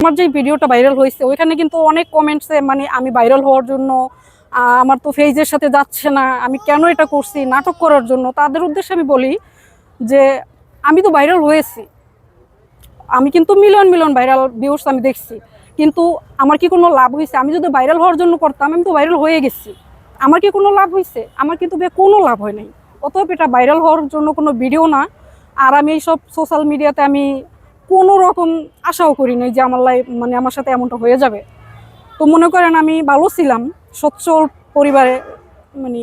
আমার যে ভিডিওটা ভাইরাল হয়েছে, ওইখানে কিন্তু অনেক কমেন্টসে মানে আমি ভাইরাল হওয়ার জন্য আমার তো ফেজের সাথে যাচ্ছে না, আমি কেন এটা করছি, নাটক করার জন্য, তাদের উদ্দেশ্যে আমি বলি যে, আমি তো ভাইরাল হয়েছি। আমি কিন্তু মিলিয়ন মিলিয়ন ভাইরাল ভিউর্স আমি দেখছি। কিন্তু আমার কি কোনো লাভ হয়েছে? আমি যদি ভাইরাল হওয়ার জন্য করতাম, আমি তো ভাইরাল হয়ে গেছি। আমার কি কোনো লাভ হয়েছে? আমার কিন্তু কোনো লাভ হয় নাই। অতএব এটা ভাইরাল হওয়ার জন্য কোনো ভিডিও না। আর আমি এইসব সোশ্যাল মিডিয়াতে আমি কোনো রকম আশাও করি নাই যে আমার লাইফ মানে আমার সাথে এমনটা হয়ে যাবে। তো মনে করেন আমি ভালো ছিলাম, সচ্ছল পরিবারে মানে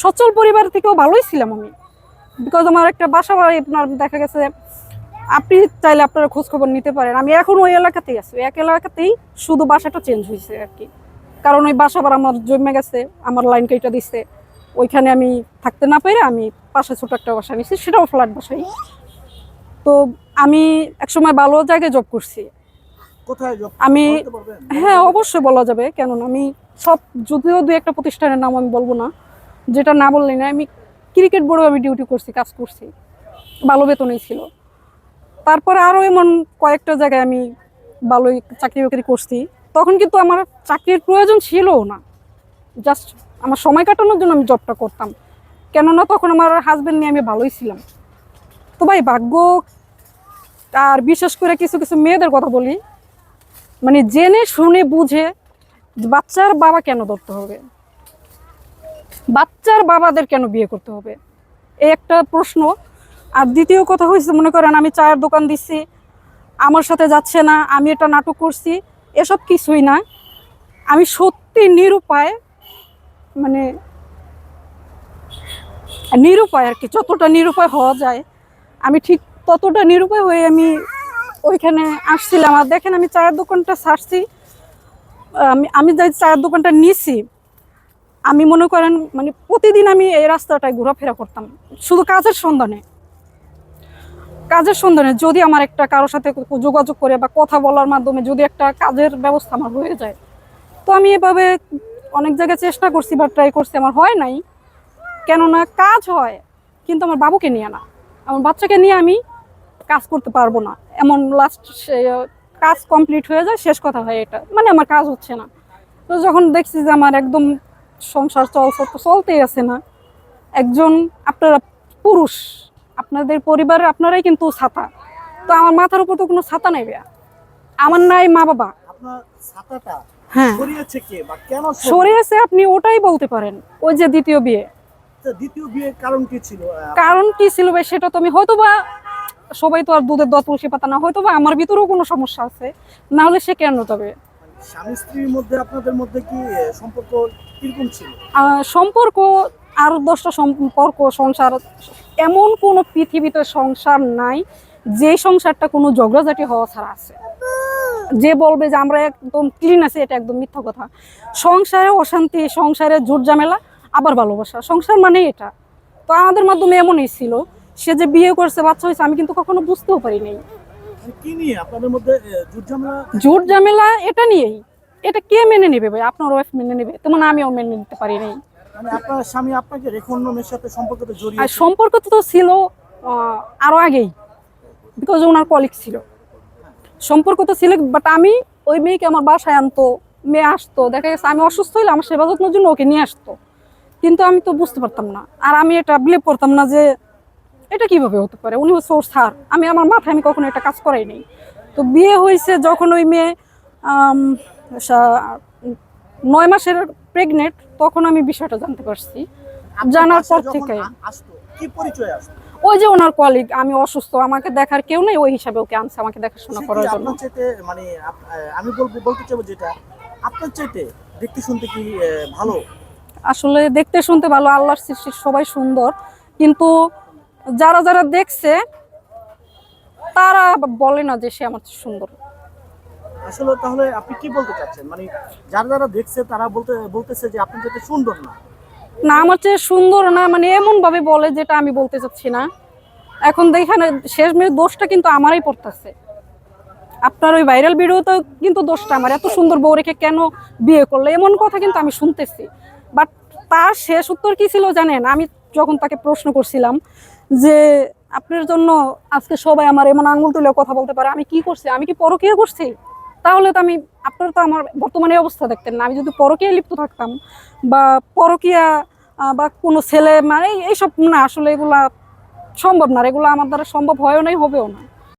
সচ্ছল পরিবার থেকেও ভালোই ছিলাম আমি। বিকজ আমার একটা বাসা বাড়ি, আপনার দেখা গেছে আপনি চাইলে আপনারা খোঁজখবর নিতে পারেন। আমি এখন ওই এলাকাতেই আছি। এক এলাকাতেই শুধু বাসাটা চেঞ্জ হয়েছে আর কি কারণ ওই বাসা আবার আমার জমে গেছে, আমার লাইন কেটে দিচ্ছে ওইখানে আমি থাকতে না পেরে আমি পাশে ছোট একটা বাসা নিয়েছি, সেটাও ফ্ল্যাট বাসাই তো আমি একসময় ভালো জায়গায় জব করছি। কোথায় আমি হ্যাঁ অবশ্যই বলা যাবে কেননা আমি সব যদিও দু একটা প্রতিষ্ঠানের নাম আমি বলব না যেটা না বললেই না আমি ক্রিকেট বোর্ডেও আমি ডিউটি করছি কাজ করছি ভালো বেতনেই ছিল। তারপরে আরও এমন কয়েকটা জায়গায় আমি ভালোই চাকরি বাকরি করছি তখন কিন্তু আমার চাকরির প্রয়োজন ছিলও না। জাস্ট আমার সময় কাটানোর জন্য আমি জবটা করতাম কেননা তখন আমার হাজব্যান্ড নিয়ে আমি ভালোই ছিলাম। তো ভাই ভাগ্য আর বিশেষ করে কিছু কিছু মেয়েদের কথা বলি মানে জেনে শুনে বুঝে বাচ্চার বাবা কেন ধরতে হবে? বাচ্চার বাবাদের কেন বিয়ে করতে হবে? এই একটা প্রশ্ন। আর দ্বিতীয় কথা হয়েছে মনে করেন আমি চায়ের দোকান দিচ্ছি আমার সাথে যাচ্ছে না, আমি এটা নাটক করছি, এসব কিছুই না। আমি সত্যি নিরুপায় মানে নিরুপায় আর কি, যতটা নিরুপায় হওয়া যায়, আমি ঠিক ততটা নিরুপায় হয়ে আমি ওইখানে আসছিলাম। আর দেখেন আমি চায়ের দোকানটা ছাড়ছি আমি আমি যে চায়ের দোকানটা নিছি, আমি মনে করেন মানে প্রতিদিন আমি এই রাস্তাটায় ঘোরাফেরা করতাম। শুধু কাজের সন্ধানে। কাজের সন্ধানে যদি আমার একটা কারোর সাথে যোগাযোগ করে বা কথা বলার মাধ্যমে যদি একটা কাজের ব্যবস্থা আমার হয়ে যায়। তো আমি এভাবে অনেক জায়গায় চেষ্টা করছি বা ট্রাই করছি, আমার হয় নাই। কেননা কাজ হয়, কিন্তু আমার বাবুকে নিয়ে না। আমার বাচ্চাকে নিয়ে আমি কাজ করতে পারব না। এমন লাস্ট কাজ কমপ্লিট হয়ে যায় শেষ কথা হয় এটা। মানে আমার কাজ হচ্ছে না। তো যখন দেখছি যে আমার একদম সংসার চলছে তো চলতেই আছে না। একজন আপনারা পুরুষ আপনাদের পরিবারের আপনারাই কিন্তু ছাতা। তো আমার মাথার উপর তো কোনো ছাতা নেই। আমার নাই মা বাবা। ছাতাটা হ্যাঁ। সরিয়েছে আপনি ওটাই বলতে পারেন ওই যে দ্বিতীয় বিয়ে। দ্বিতীয় বিয়ের কারণ কি ছিল? কারণ কি ছিল ভাই সেটা তো আমি হয়তো বা সবাই তো আর দুধের দত তুলসী পাতা না হয়তো বা আমার ভিতরেও কোনো সমস্যা আছে। না হলে সে কেন তবে? স্বামী স্ত্রীর মধ্যে আপনাদের মধ্যে কি সম্পর্ক কীরকম ছিল? সম্পর্ক আর দশটা সম্পর্ক সংসার এমন কোনো পৃথিবীতে সংসার নাই যে সংসারটা কোনো ঝগড়াঝাটি হওয়া ছাড়া আছে। যে বলবে যে আমরা একদম ক্লিন আছি এটা একদম মিথ্যা কথা। সংসারে অশান্তি সংসারে জোর ঝামেলা আবার ভালোবাসা। সংসার মানে এটা। তো আমাদের মাধ্যমে এমনই ছিল। সে যে বিয়ে করছে বাচ্চা হয়েছে আমি কিন্তু কখনো বুঝতেও পারি নাই মানে যুদ্ধ ঝামেলা? জোর ঝামেলা এটা নিয়েই। এটা কে মেনে নেবে ভাই? আপনার ওয়াইফ মেনে নেবে। তেমন আমিও মেনে নিতে পারি নাই মানে আর সম্পর্ক তো ছিল আরও আগেই। বিকজ ওনার কলিগ ছিল। সম্পর্ক তো ছিল বাট আমি ওই মেয়েকে আমার বাসায় আনতো মেয়ে আসতো দেখা গেছে আমি অসুস্থ হইলে আমার সেবা যত্নের জন্য ওকে নিয়ে আসতো। কিন্তু আমি তো বুঝতে পারতাম না। আর আমি এটা বিলিভ করতাম না যে এটা কীভাবে হতে পারে? উনি হচ্ছে ওর স্যার আমি আমার মাথায় আমি কখনো এটা কাজ করাই নাই। তো বিয়ে হয়েছে যখন ওই মেয়ে নয় মাসের প্রেগনেন্ট তখন আমি বিষয়টা জানতে পারছি। জানার পর থেকে ওই যে ওনার কলিগ আমি অসুস্থ আমাকে দেখার কেউ নেই ওই হিসাবে ওকে আনছে আমাকে দেখাশোনা করার জন্য। মানে আমি বলব বলতে চাইব যেটা আপনার চাইতে দেখতে শুনতে কি ভালো? আসলে দেখতে শুনতে ভালো আল্লাহর সৃষ্টি সবাই সুন্দর কিন্তু যারা যারা দেখছে তারা বলে না যে সে আমার সুন্দর। আসলে তাহলে আপনি কি বলতে চাচ্ছেন? মানে যারা যারা দেখছে তারা বলতে বলতেছে যে আপনি যেতে সুন্দর না। না আমার চেয়ে সুন্দর না মানে এমন ভাবে বলে যেটা আমি বলতে চাচ্ছি না। এখন দেখেন শেষ মেয়ের দোষটা কিন্তু আমারই পড়তেছে। আপনার ওই ভাইরাল ভিডিওতে কিন্তু দোষটা আমার। এত সুন্দর বউ রেখে কেন বিয়ে করলে? এমন কথা কিন্তু আমি শুনতেছি। বাট তার শেষ উত্তর কি ছিল জানেন? আমি যখন তাকে প্রশ্ন করছিলাম যে, আপনার জন্য আজকে সবাই আমার এমন আঙুল তুলে কথা বলতে পারে, আমি কি করছি? আমি কি পরকীয়া করছি? তাহলে তো আমি, আপনারা তো আমার বর্তমানে অবস্থা দেখতেন না। আমি যদি পরকীয়ায় লিপ্ত থাকতাম বা পরকীয়া বা কোনো ছেলে মানে এইসব না, আসলে এগুলা সম্ভব না। এগুলো আমার দ্বারা সম্ভব হয়ও নাই, হবেও না।